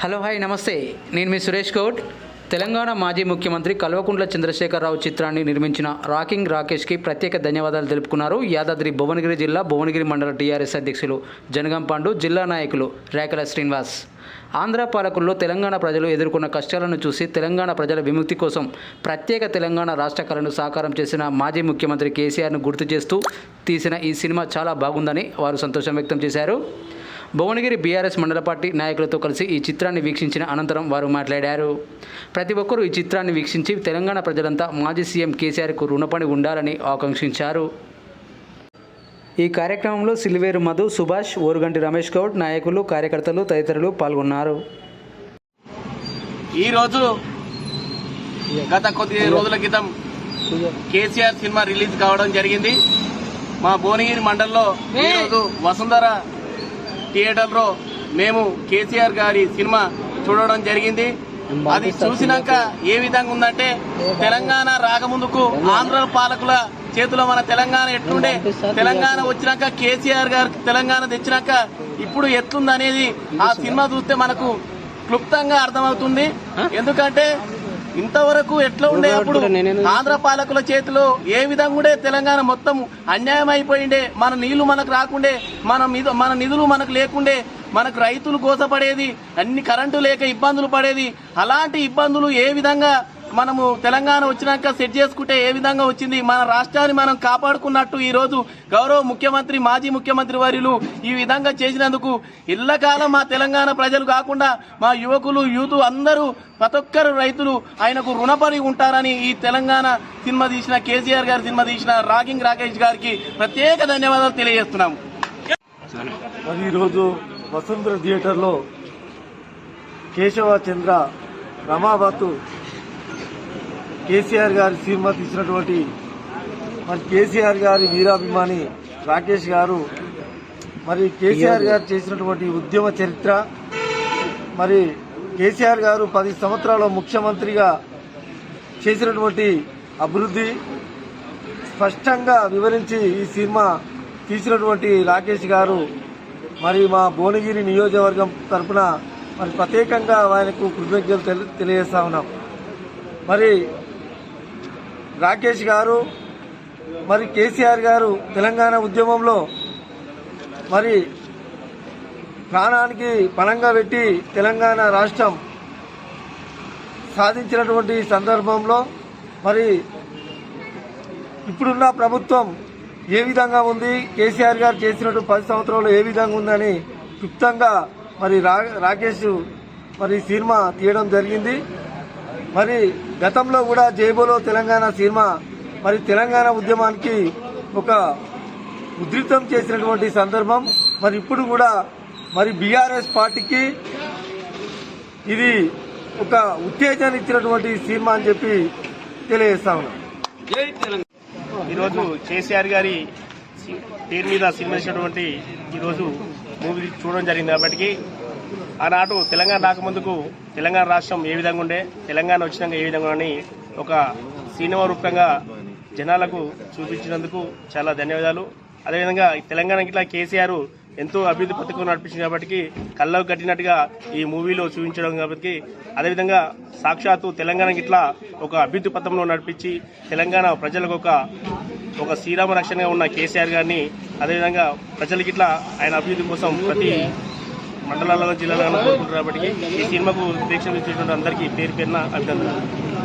Hello hi నమస్తే. నేను మీ సురేష్ గౌడ్. తెలంగాణ మాజీ ముఖ్యమంత్రి కల్వకుంట్ల చంద్రశేఖరరావు చిత్రాన్ని నిర్మించిన రాకింగ్ రాకేష్కి ప్రత్యేక ధన్యవాదాలు తెలుపుకున్నారు యాదాద్రి భువనగిరి జిల్లా భువనగిరి మండల టీఆర్ఎస్ అధ్యక్షులు జనగం పాండు జిల్లా నాయకులు రేఖల శ్రీనివాస్. ఆంధ్ర పాలకుల్లో తెలంగాణ ప్రజలు ఎదుర్కొన్న కష్టాలను చూసి తెలంగాణ ప్రజల విముక్తి కోసం ప్రత్యేక తెలంగాణ రాష్ట్ర కళను సాకారం చేసిన మాజీ ముఖ్యమంత్రి కేసీఆర్ను గుర్తు చేస్తూ తీసిన ఈ సినిమా చాలా బాగుందని వారు సంతోషం వ్యక్తం చేశారు. భువనగిరి బీఆర్ఎస్ మండల పార్టీ నాయకులతో కలిసి ఈ చిత్రాన్ని వీక్షించిన అనంతరం వారు మాట్లాడారు. ప్రతి ఒక్కరూ ఈ చిత్రాన్ని వీక్షించి తెలంగాణ ప్రజలంతా మాజీ సీఎం కేసీఆర్కు రుణపడి ఉండాలని ఆకాంక్షించారు. ఈ కార్యక్రమంలో సిలివేరు మధు సుభాష్ ఓరుగంటి రమేష్ గౌడ్ నాయకులు కార్యకర్తలు తదితరులు పాల్గొన్నారు. ఈ రోజు గత కొద్ది రోజుల క్రితం కేసీఆర్ సినిమా రిలీజ్ కావడం జరిగింది. మా భువనగిరి మండలంలో ఈరోజు వసుంధర థియేటర్లో మేము కేసీఆర్ గారి సినిమా చూడడం జరిగింది. అది చూసినాక ఏ విధంగా ఉందంటే తెలంగాణ రాకముందుకు ఆంధ్ర పాలకుల చేతిలో మన తెలంగాణ ఎట్లుండే? తెలంగాణ వచ్చినాక కేసీఆర్ గారు తెలంగాణ తెచ్చినాక ఇప్పుడు ఎట్లుందనేది ఆ సినిమా చూస్తే మనకు క్లుప్తంగా అర్థమవుతుంది. ఎందుకంటే ఇంతవరకు ఎట్లా ఉండే అప్పుడు? ఆంధ్ర పాలకుల చేతిలో ఏ విధంగా తెలంగాణ మొత్తం అన్యాయం అయిపోయిండే మన నీళ్ళు మనకు రాకుండే మన మన నిధులు మనకు లేకుండే మనకు రైతులు కోసపడేది అన్ని కరెంటు లేక ఇబ్బందులు పడేది. అలాంటి ఇబ్బందులు ఏ విధంగా మనము తెలంగాణ వచ్చినాక సెట్ చేసుకుంటే ఏ విధంగా వచ్చింది? మన రాష్ట్రాన్ని మనం కాపాడుకున్నట్టు ఈ రోజు గౌరవ ముఖ్యమంత్రి మాజీ ముఖ్యమంత్రి వర్యులు ఈ విధంగా చేసినందుకు ఇళ్ళకాలం మా తెలంగాణ ప్రజలు కాకుండా మా యువకులు యూత్ అందరూ ప్రతి ఒక్కరు రైతులు ఆయనకు రుణపడి ఉంటారని ఈ తెలంగాణ సినిమా తీసిన కేసీఆర్ గారి సినిమా తీసిన రాగింగ్ రాకేష్ గారికి ప్రత్యేక ధన్యవాదాలు తెలియజేస్తున్నాము. మరి ఈరోజు వసుంధర థియేటర్లో కేశవ చంద్ర రమాబాతు కేసీఆర్ గారి సినిమా తీసినటువంటి మరి కేసీఆర్ గారి వీరాభిమాని రాకేష్ గారు మరి కేసీఆర్ గారు చేసినటువంటి ఉద్యమ చరిత్ర మరి కేసీఆర్ గారు పది సంవత్సరాల ముఖ్యమంత్రిగా చేసినటువంటి అభివృద్ధి స్పష్టంగా వివరించి ఈ సినిమా తీసినటువంటి రాకేష్ గారు మరి మా భువనగిరి నియోజకవర్గం తరపున మరి ప్రత్యేకంగా ఆయనకు కృతజ్ఞతలు తెలియజేస్తా ఉన్నాం. మరి రాకేష్ గారు మరి కేసీఆర్ గారు తెలంగాణ ఉద్యమంలో మరి ప్రాణానికి పణంగా పెట్టి తెలంగాణ రాష్ట్రం సాధించినటువంటి సందర్భంలో మరి ఇప్పుడున్న ప్రభుత్వం ఏ విధంగా ఉంది? కేసీఆర్ గారు చేసినట్టు పది సంవత్సరాలు ఏ విధంగా ఉందని క్లుప్తంగా మరి రా రాకేష్ మరి సినిమా తీయడం జరిగింది. మరి గతంలో కూడా జైబోలో తెలంగాణ సినిమా మరి తెలంగాణ ఉద్యమానికి ఒక ఉధృతం చేసినటువంటి సందర్భం. మరి ఇప్పుడు కూడా మరి బీఆర్ఎస్ పార్టీకి ఇది ఒక ఉత్తేజాన్ని ఇచ్చినటువంటి సినిమా అని చెప్పి తెలియజేస్తా ఉన్నాం. ఈరోజు కేసీఆర్ గారి పేరు మీద సినిమా ఇచ్చినటువంటి ఈరోజు మూవీ చూడడం జరిగింది. కాబట్టి ఆనాడు తెలంగాణ రాకముందుకు తెలంగాణ రాష్ట్రం ఏ విధంగా ఉండే తెలంగాణ వచ్చినాక ఏ విధంగా అని ఒక సినిమా రూపంగా జనాలకు చూపించినందుకు చాలా ధన్యవాదాలు. అదేవిధంగా తెలంగాణ తెలంగాణకి ఇట్లా కేసీఆర్ ఎంతో అభివృద్ధి పథకం నడిపించింది కాబట్టి కళ్ళకు కట్టినట్టుగా ఈ మూవీలో చూపించడం కాబట్టి అదేవిధంగా సాక్షాత్తు తెలంగాణకి ఇట్లా ఒక అభివృద్ధి పథంలో నడిపించి తెలంగాణ ప్రజలకు ఒక ఒక శ్రీరామ రక్షణగా ఉన్న కేసీఆర్ గారిని అదేవిధంగా ప్రజలకి ఇట్లా ఆయన అభివృద్ధి కోసం ప్రతి మండలాలలో జిల్లాలలో కోరుకుంటున్నారు ఈ సినిమాకు ప్రేక్షకులు ఇచ్చేటువంటి అందరికీ పేరు పేరున అభినందనలు.